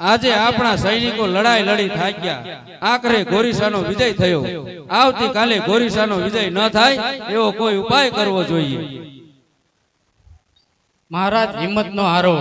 આજે આપણા સૈનિકો લડાઈ લડી થાક્યા. આખરે ગોરીસાનો વિજય થયો. આવતીકાલે ગોરીસાનો વિજય ન થાય એવો કોઈ ઉપાય કરવો જોઈએ. મહારાજ હિંમતનો હારો.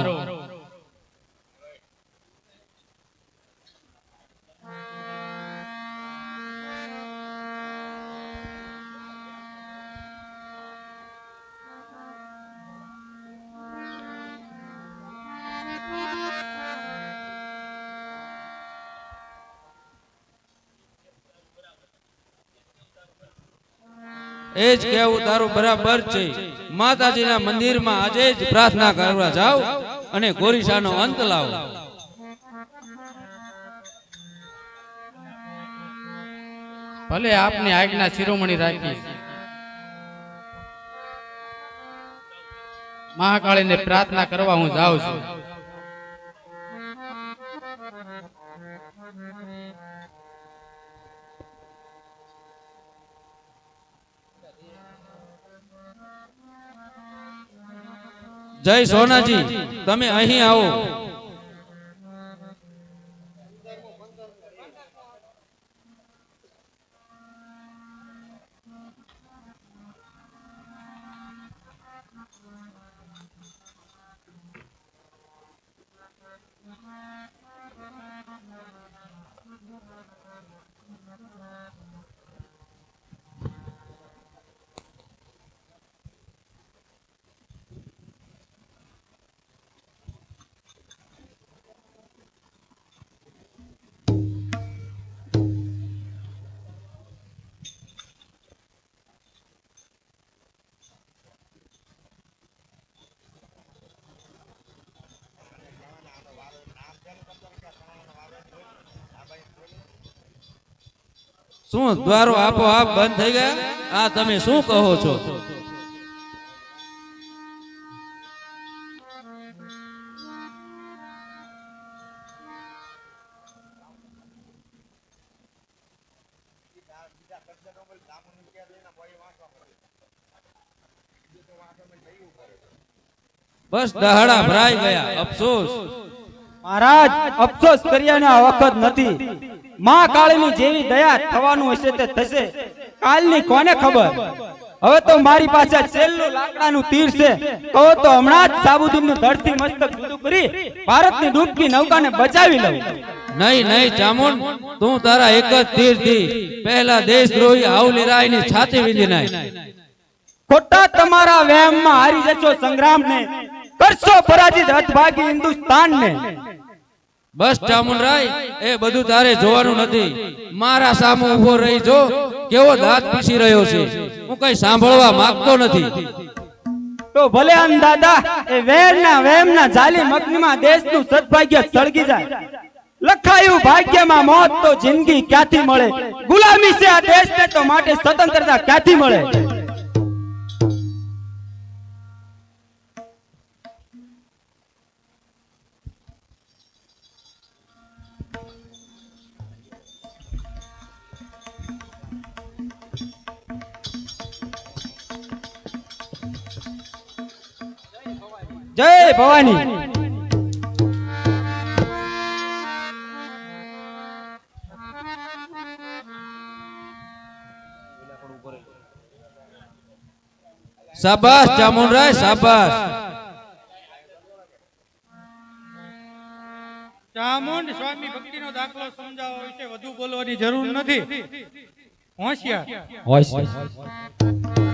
એ જ તારું બરાબર છે. માતાજીના મંદિરમાં આજે જ પ્રાર્થના કરવા જાઓ અને ગોરીસાનો અંત લાવો. ભલે આપની આજ્ઞા શિરોમણી રાખી. મહાકાળીને પ્રાર્થના કરવા હું જાઉં છું. જય સોનાજી તમે અહીં આવો. શું દ્વારો આપોઆપ બંધ થઈ ગયા? આ તમે શું કહો છો? બસ દહાડા ભરાઈ ગયા. અફસોસ. મહારાજ, અફસોસ કર્યાનો વખત નથી. માં કાળની જેવી દયા થવાનું હશે તે થશે. કાલની કોને ખબર? હવે તો મારી પાસે છેલ્લું લાકડાનું તીર છે. કહો તો હમણાં જ સાબુદીનનું ધરતી મસ્તક જુદું કરી ભારતની ડૂબતી નૌકાને બચાવી લઉં. નહીં નહીં ચામુંડ તું તારા એક જ તીરથી પહેલા દેશદ્રોહી હાઉલીરાયની છાતી વીંધી નાખ. ખોટા તમારા વહેમમાં હારી જશો સંગ્રામને. કરશો પરાજિત હતભાગી હિન્દુસ્તાનને. બસ ચામુંડરાય એ બધું તારે જોવાનું નથી. મારા સામે ઊભો રહી જો કેવો દાંત પીસી રહ્યો છે. હું કઈ સાંભળવા માંગતો નથી. તો ભલે અંદાદા એ વેરના વેમના જાલી મગ્નમાં દેશનું સદભાગ્ય સળગી જાય. લખાયું ભાગ્યમાં મોત તો જિંદગી ક્યાંથી મળે? ગુલામી છે આ દેશને તો માટે સ્વતંત્રતા ક્યાંથી મળે? જય ભવાની. શાબાશ ચામુંડરાય શાબાશ. ચામુંડ સ્વામી ભક્તિનો દાખલો સમજાવવા વિશે વધુ બોલવાની જરૂર નથી. હોશિયાર. ઓ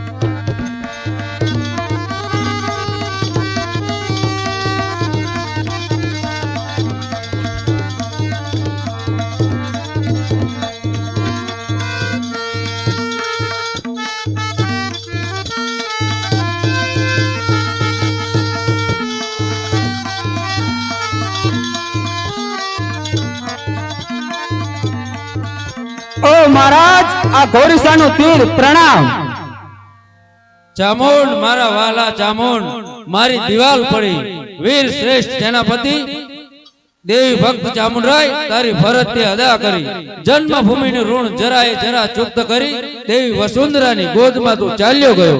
મહારાજ, આ ઘોડીસાનું તીર પ્રણામ. ચામુંડ મારા વાલા ચામુંડ મારી દિવાલ પડી. વીર શ્રેષ્ઠ સેનાપતિ, દેવી ભક્ત ચામુંડરાય તારી ફરજ તે અદા કરી. જન્મભૂમિનું ઋણ જરાએ જરા ચુક્ત કરી. દેવી વસુંધરાની ગોદમાં તું ચાલ્યો ગયો.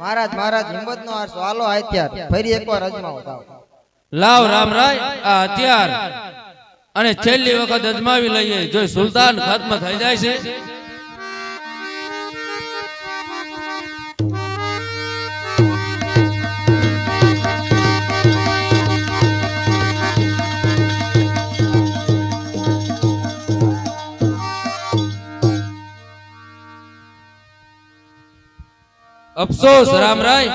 મહારાજ મહારાજ હિંમત નો આરસો હાલો હથિયાર ફરી એકવાર અજમાવો થાવ લાવ રામરાય આ હથિયાર અને છેલ્લી વખત અજમાવી લઈએ. જો સુલતાન ખત્મ થઈ જાય છે અફસોસ રામરાય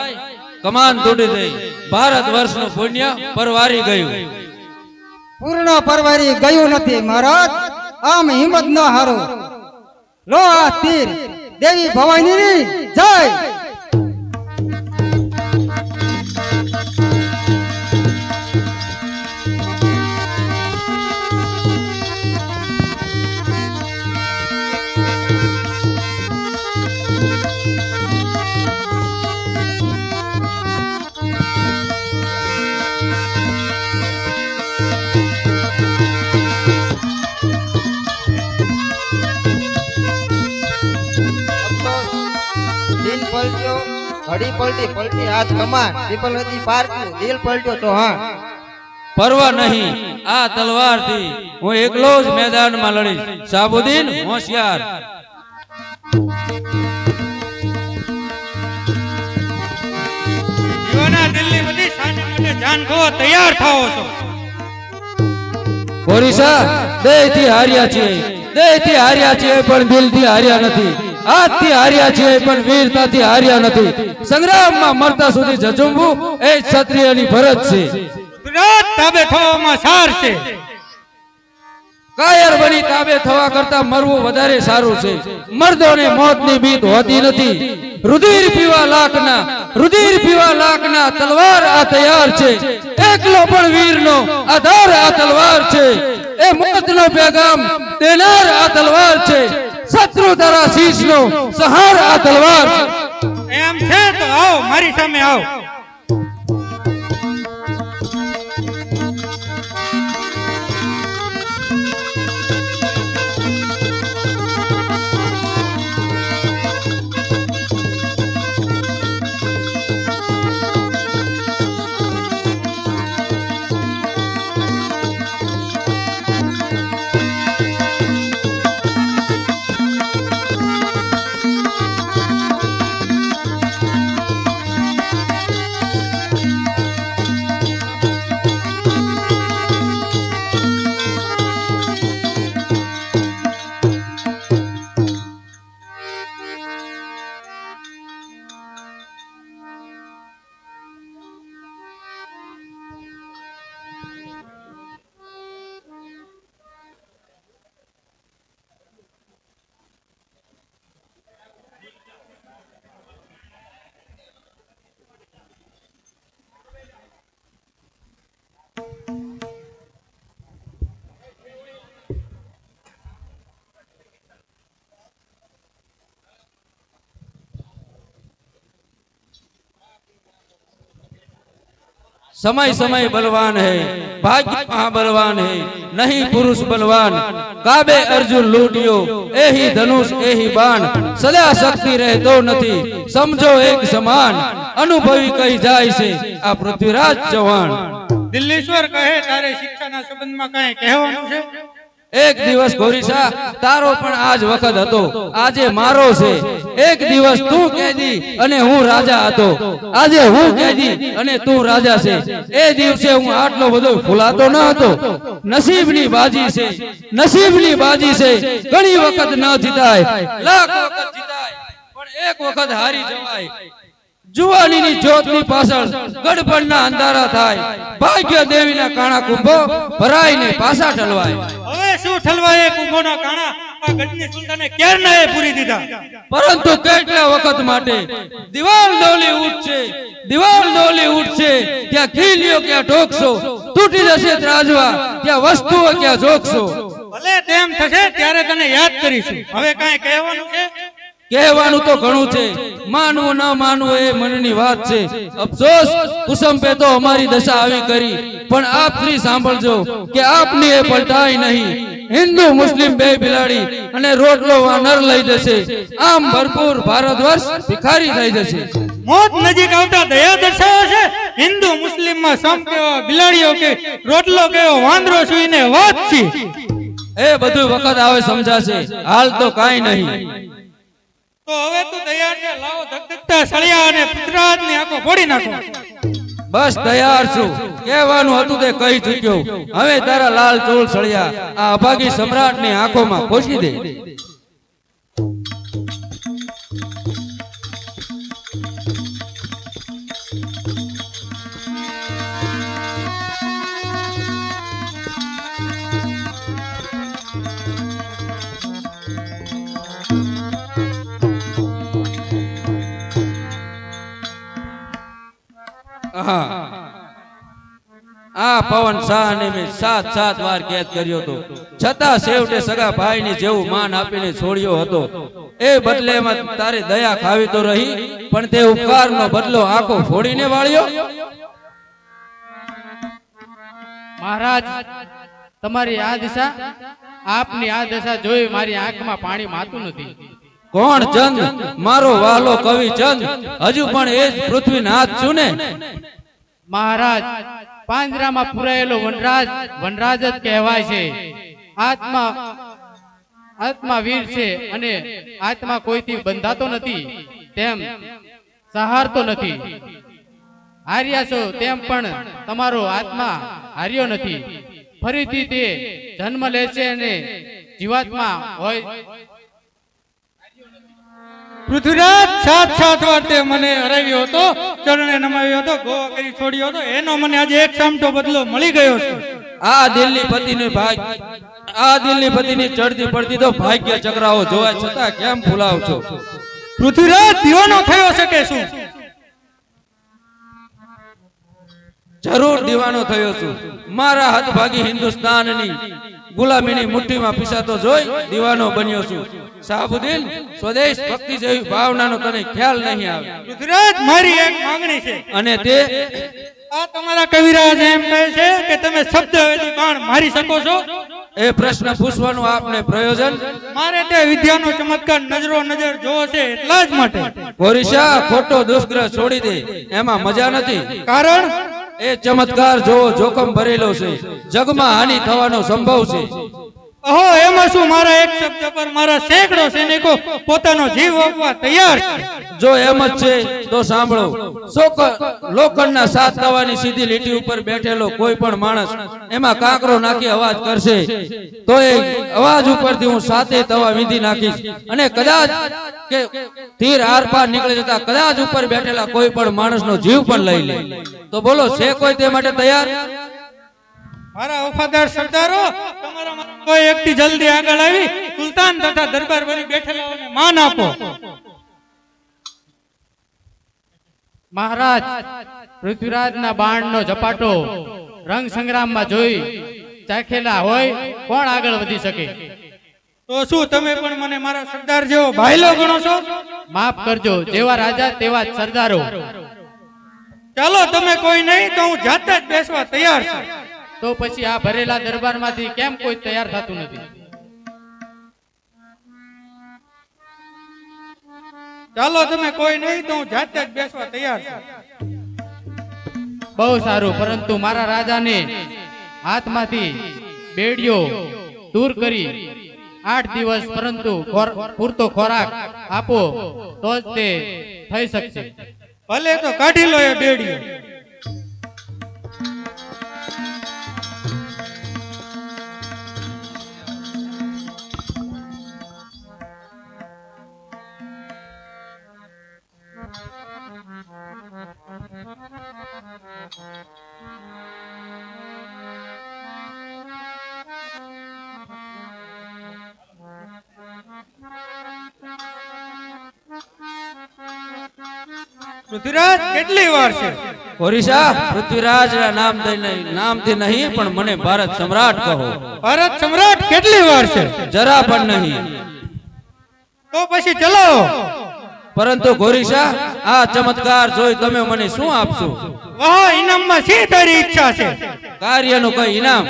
કમાન તૂટી દઈ ભારત વર્ષનું પુણ્ય પરવારી ગયું. પૂર્ણ પરવારી ગયું નથી મહારાજ. આમ હિંમત ન હારો. લો આ તીર. દેવી ભવાની જય. ઘડી પલટી પલટી હાથ કમાન પીપલ નદી પાર દિલ પલટ્યો તો હા. પરવા નહીં આ તલવારથી હું એકલો જ મેદાનમાં લડીશ. સાબુદ્દીન હોશિયાર. દિલની બધી સાંજ માટે જાન ખો તૈયાર થાઓ છો. ઓરિસા દેહથી હાર્યા છીએ. દેહથી હાર્યા છીએ પણ દિલથી હાર્યા નથી. હાથથી હાર્યા છીએ પણ વીરતાથી હાર્યા નથી. સંગ્રામમાં મરતા સુધી જજુમવું એ ક્ષત્રિયની ફરજ છે. તાબે થવામાં સાર છે. કાયર બની તાબે થવા કરતા મરવું વધારે સારું છે. મર્દોને મોતની બીક હોતી નથી. રુધિર પીવા લાખના રુધિર પીવા લાખના તલવાર આ તૈયાર છે. એકલો પણ વીરનો આધાર આ તલવાર છે. એ મોતનો પેગામ દેનાર આ તલવાર છે. શત્રુ તારા શીશનો સહાર આ તલવાર. એમ છે તો આવો મારી સામે આવો. समय समय बलवान है भाग्य महाबलवान है नहीं पुरुष बलवान કાબે અર્જુન લૂંટ્યો એહી ધનુષ એહી બાણ સદા શક્તિ રહેતો નથી સમજો એક સમાન અનુભવી કહી જાય છે આ પૃથ્વીરાજ ચૌહાણ દિલ્હીશ્વર કહે તારે શિક્ષાના સંબંધમાં કઈ કહેવાનું છે એક દિવસ ગોરીશા, તારો પણ આજ વખત હતો. આજે મારો છે. એક દિવસ તું કેદી અને હું રાજા હતો. આજે હું કેદી અને તું રાજા છે. એ દિવસે હું આટલો બધો ફૂલાતો ન હતો. નસીબની બાજી છે. નસીબની બાજી છે. ઘણી વખત ન જીતાય. લાખ વખત જીતાય. પણ એક વખત હારી જવાય. જુવાનીની જ્યોતની પાછળ ગડબડના અંધારા થાય. ભાગ્ય દેવીના કાણા કુંભો ભરાઈને પાછા ઠલવાય. હવે શું ઠલવાય કુંભોના કાણા? પરંતુ કેટલા વખત માટે? દિવાલ ડોલી ઉઠશે. દિવાલ ડોલી ઉઠશે. ત્યાં ખીલ્યો ક્યાં ઢોકશો. તૂટી જશે ત્રાજવા ત્યાં વસ્તુઓ ક્યાં જોખશો ભલે તેમ થશે ત્યારે તને યાદ કરીશું. હવે કઈ કહેવાનું છે? કહેવાનું તો ઘણું છે. માનવું ન માનવું એ મનની વાત છે. અફસોસ કુસુમપે તો અમારી દશા આવી કરી. પણ આપ શ્રી સાંભળજો કે આપની એ પલટાઈ નહીં. હિન્દુ મુસ્લિમ બે બિલાડી અને રોટલો વાનર લઈ જશે. આમ ભરપૂર ભારત વર્ષ ભિખારી થઈ જશે. મોત નજીક આવતા દયા દર્શાવે છે. હિન્દુ મુસ્લિમમાં સમ કેવો બિલાડીઓ કે રોટલો કેવો વાંદરો સુઈને વાત છે. એ બધું વખત આવે સમજાશે. હાલ તો કાંઈ નહીં. તો હવે તું તૈયાર છે લાવો ધગધગતા સળિયા અને પુત્રાજની આંખો ફોડી નાખો. બસ તૈયાર છું. કહેવાનું હતું તે કહી ચૂક્યો. હવે તારા લાલ ચોલ સળિયા આ અભાગી સમ્રાટની આંખોમાં ખોસી દે. આ પવન શાહ ને મેં સાત સાત વાર કેદ કર્યો હતો. છતાં છેવટે સગા ભાઈની જેવું માન આપીને છોડ્યો હતો. એ બદલેમાં તારે દયા ખાવી તો રહી, પણ તે ઉપકારનો બદલો આંખો ફોડીને વાળ્યો. મહારાજ, તમારી આ દિશા આપની આ દશા જોઈ મારી આંખમાં પાણી માતું નથી. કોણ ચંદ? મારો વાલો કવિ ચંદ. હજુ પણ એ જ પૃથ્વીનાથ છું ને મહારાજ, પાંજરામાં પુરાયેલો વનરાજ વનરાજ જ કહેવાય છે. આત્મા આત્મા વીર છે અને આત્મા કોઈથી બંધાતો નથી. તેમ સહારતો નથી. હાર્યા છો તેમ પણ તમારો આત્મા હાર્યો નથી. ફરીથી તે જન્મ લે છે અને જીવાત્મા હોય પૃથ્વીરાજ સાત સાત વાર તે મને હરાવ્યો હતો ચરણે નમાવ્યો હતો ગોવા કરી છોડ્યો હતો. એનો મને આજે એક સામટો બદલો મળી ગયો છે. આ દિલ્હી પતિની ભાગ આ દિલ્હી પતિની ચડતી પડતી તો ભાગ્ય ચક્રાઓ જોવા છતાં કેમ ભૂલાવ છો પૃથ્વીરાજ દીવાનો થયો છે કે શું? જરૂર દીવાનો થયો છું. મારા હાથભાગી હિન્દુસ્તાનની ગુલામીની મુઠ્ઠીમાં પીસાતો જોઈ દીવાનો બન્યો છું. શાહબુદ્દીન સ્વદેશ ભક્તિ જેવી ભાવનાનો તને ખ્યાલ નહીં આવે. ગુજરાત મારી એક માંગણી છે. અને તે આ તમારા કવિરાજ એમ કહે છે કે તમે શબ્દ વેદી બાણ મારી શકો છો. એ પ્રશ્ન પૂછવાનું આપને પ્રયોજન? મારે તે વિદ્યાનો ચમત્કાર નજરો નજર જોવો છે એટલા જ માટે. ઓરિશા ખોટો દુષ્ગ્રહ છોડી દે. એમાં મજા નથી. કારણ એ ચમત્કાર જોવો જોખમ ભરેલો છે. જગમાં હાનિ થવાનો સંભવ છે. અહો, એમાં શું? મારા એક શબ્દ પર મારા સેંકડો સૈનિકો પોતાનો જીવ આપવા તૈયાર જો એમ જ છે, તો સાંભળો. લોખંડના સાત તવાની સીધી લીટી ઉપર બેઠેલો કોઈ પણ માણસ એમાં કાંકરો નાખી અવાજ કરશે. તો એ અવાજ ઉપરથી હું સાતે તવા વીંધી નાખીશ. અને કદાચ કે તીર આરપાર નીકળી જતા કદાચ ઉપર બેઠેલા કોઈ પણ માણસનો જીવ પણ લઈ લે. તો બોલો, છે કોઈ તે માટે તૈયાર? મારા વફાદાર સરદારો, તમારા કોઈ એકથી જલ્દી આગળ આવી, સુલતાન તથા દરબાર બની બેઠેલાઓને માન આપો. મહારાજ, પૃથ્વીરાજના બાણનો ઝપાટો રંગ સંગ્રામમાં જોઈ ચાખેલા હોય, કોણ આગળ વધી શકે? તો શું તમે પણ મને મારા સરદાર જેવો ભાઈલો ગણો છો? માફ કરજો, જેવા રાજા, તેવા સરદારો. ચાલો, તમે કોઈ નહીં, તો હું જાતે જ બેસવા તૈયાર છું. તો પછી આ ભરેલા દરબારમાંથી કેમ કોઈ તૈયાર થતું નથી? ચાલો તમે કોઈ નહીં તો હું જાતે જ બેસવા તૈયાર બહુ સારું, પરંતુ મારા રાજાને હાથમાંથી બેડીઓ દૂર કરી આઠ દિવસ પરંતુ પૂરતો ખોરાક આપો તો જ તે થઈ શકશે. ભલે તો કાઢી લો એ બેડીઓ. પૃથ્વીરાજ કેટલી વાર છે? ઓરિશા પૃથ્વીરાજ નામ નામથી નહીં પણ મને ભારત સમ્રાટ કહો. ભારત સમ્રાટ કેટલી વાર છે? જરા પણ નહીં. તો પછી ચલો. પરંતુ ગોરીશા આ ચમત્કાર જોઈ તમે મને શું આપશો? વાહ ઇનામમાં શી તારી ઈચ્છા છે? કાર્યનું કઈ ઇનામ?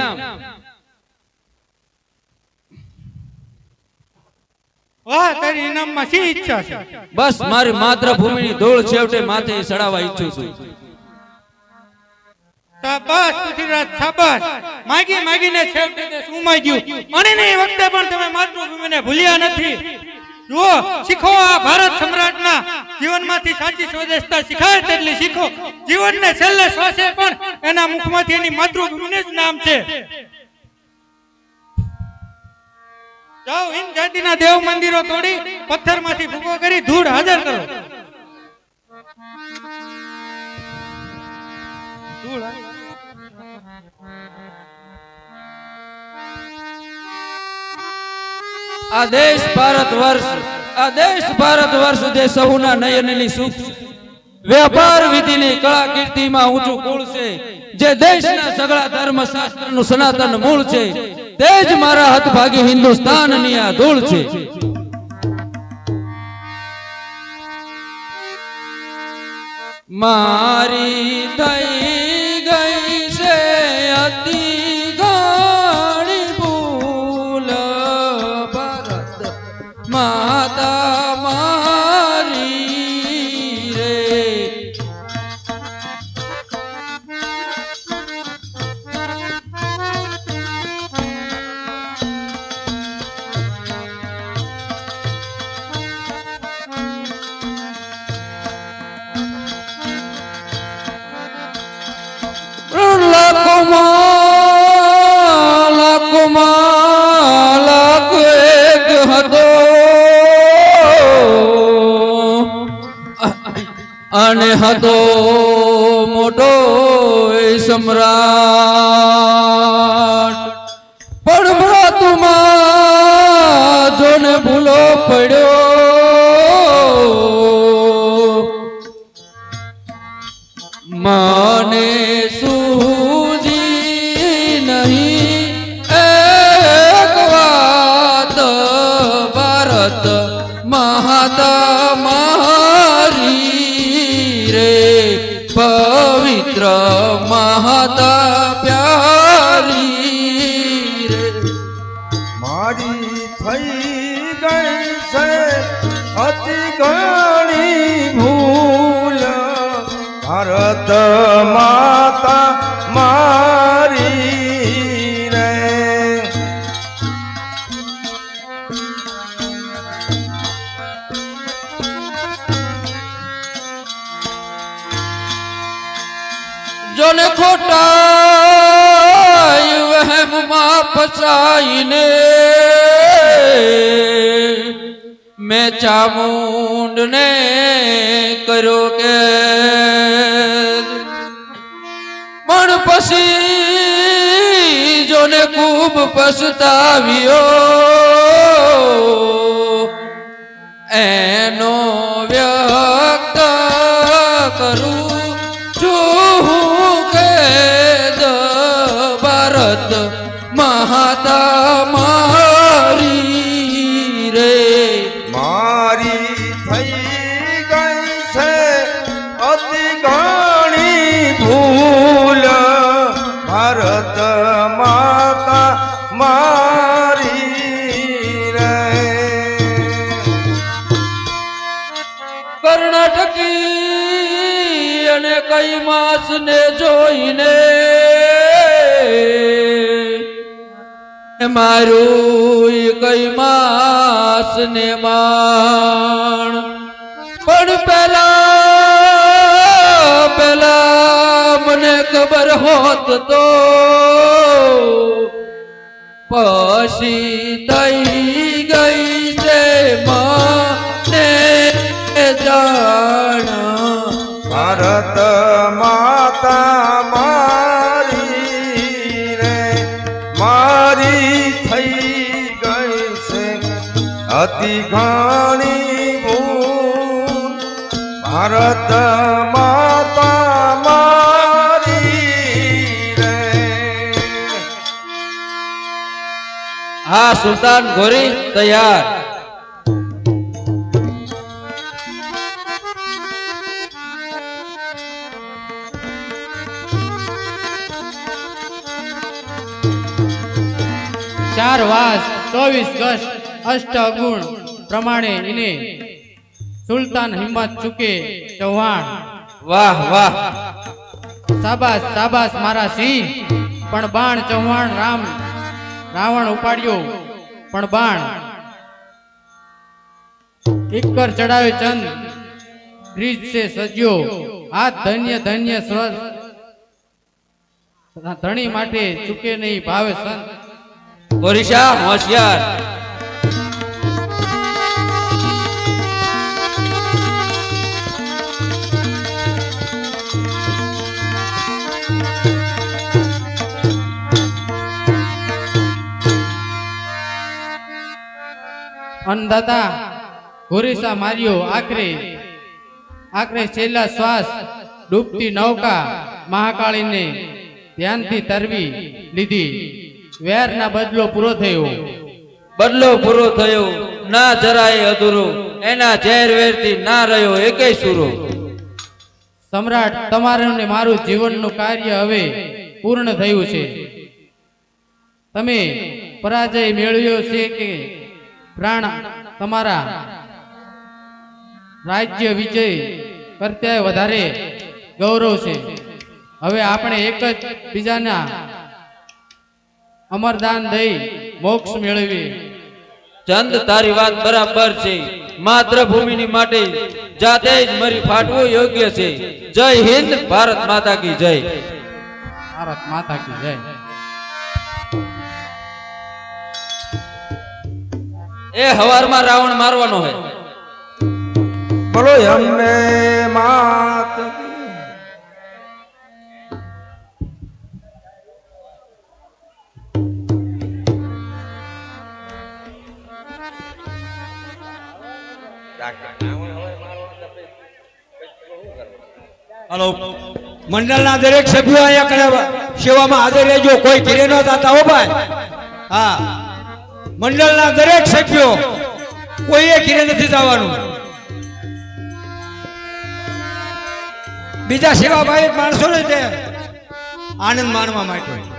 વાહ તારી ઇનામમાં શી ઈચ્છા છે? બસ મારી માતૃભૂમિની ધૂળ છેવટે માથે ચડાવવા ઈચ્છું છું. શાબાશ પૃથ્વીરાજ શાબાશ. માગી માગીને છેવટે તે શું માગ્યું મને ને એ વખતે પણ તમે માતૃભૂમિને ભૂલ્યા નથી. જુઓ શીખો આ ભારત સમ્રાટના જીવનમાંથી સાચી સ્વદેશતા શીખાય તેટલી શીખો. જીવનને છેલ્લે શ્વાસે પણ એના મુખમાંથી એની માતૃભૂમિને જ નામ છે. જાઓ હિન્દ જાતિના દેવ મંદિરો તોડી પથ્થરમાંથી ભૂકો કરી ધૂળ હાજર કરો. ધૂળ આ દેશ ભારત વર્ષ, આ દેશ ભારત વર્ષ જે સહુના નયનની સુખ, વેપાર વિધિની કળા કીર્તિમાં ઊંચું કુળ છે, જે દેશના સગળા ધર્મ શાસ્ત્રનું સનાતન મૂળ છે તે જ મારા હતભાગી હિન્દુસ્તાનની આ ધૂળ છે. મારી થઈ હતો મોટો સમ્રાટ. પણ ભ્રાતુમાં જોને ભૂલો પડ્યો. માને સૂજી નહીં એક ભારત મહાતા જોને ખોટા વહેમમાં ફસાઈને મેં ચામુંડને કર્યો કે પણ પછી જોને ખૂબ પછતાવ્યો એનો વ્યક્ત કરું કઈ માસ ને જોઈને મારું કઈ માસ ને માણ. પણ પેલા પેલા મને ખબર હોત તો પછી થઈ ગઈ છે મને જાણ. ભારત માતા મારી રે મારી થઈ ગઈ છે. અતિ ઘણી ભૂલ. ભારત માતા મારી રે હા સુલતાન ગોરી તૈયાર. ચાર વાસ ચોવીસ ગશ અષ્ટ અગુણ પ્રમાણે એને સુલતાન હિંમત ચૂકે ચૌહાણ. વાહ વાહ. સાબાસ સાબાસ મારા સિંહ. પણ બાણ ચૌહાણ રામ રાવણ ઉપાડ્યો. પણ બાણ. કિક્કર ચડાવે ચંદ. બ્રિજ છે સજ્યો. આ ધન્ય ધન્ય સ્વર ધણી માટે ચૂકે નહીં ભાવે સંત. ઓરિશા હોશિયાર અન્નદાતા ઘોરીસા માર્યો આખરે. આખરે છેલ્લા શ્વાસ ડૂબતી નૌકા મહાકાળીને ધ્યાનથી તરવી લીધી. વેરના બદલો પૂરો થયો. બદલો પૂરો થયો. ના જરાય અધૂરો. એના ઝેર વેરથી ના રહ્યો એકે સુરો. સમ્રાટ તમારું ને મારું જીવનનું કાર્ય હવે પૂર્ણ થયું છે. તમે પરાજય મેળવ્યો છે કે પ્રાણ તમારા રાજ્ય વિજય કરતા વધારે ગૌરવ છે. હવે આપણે એક જ બીજાના અમરદાન દઈ મોક્ષ મેળવી. ચંદ તારી વાત બરાબર છે. માતૃભૂમિની માટે જાતે જ મરી ફાટવું યોગ્ય છે. જય હિન્દ ભારત માતા કી જય. ભારત માતા કી જય. એ હવારમાં રાવણ મારવાનો હોય બોલો અમને માત હલો. મંડળના દરેક સભ્યો અહીંયા કણે સેવામાં હાજર રહેજો. કોઈ ઘેરે ન થતા હો ભાઈ. હા. મંડળના દરેક સભ્યો કોઈએ ઘીરે નથી જવાનું. બીજા સેવાભાવી માણસો ને તે આનંદ માણવા માટે.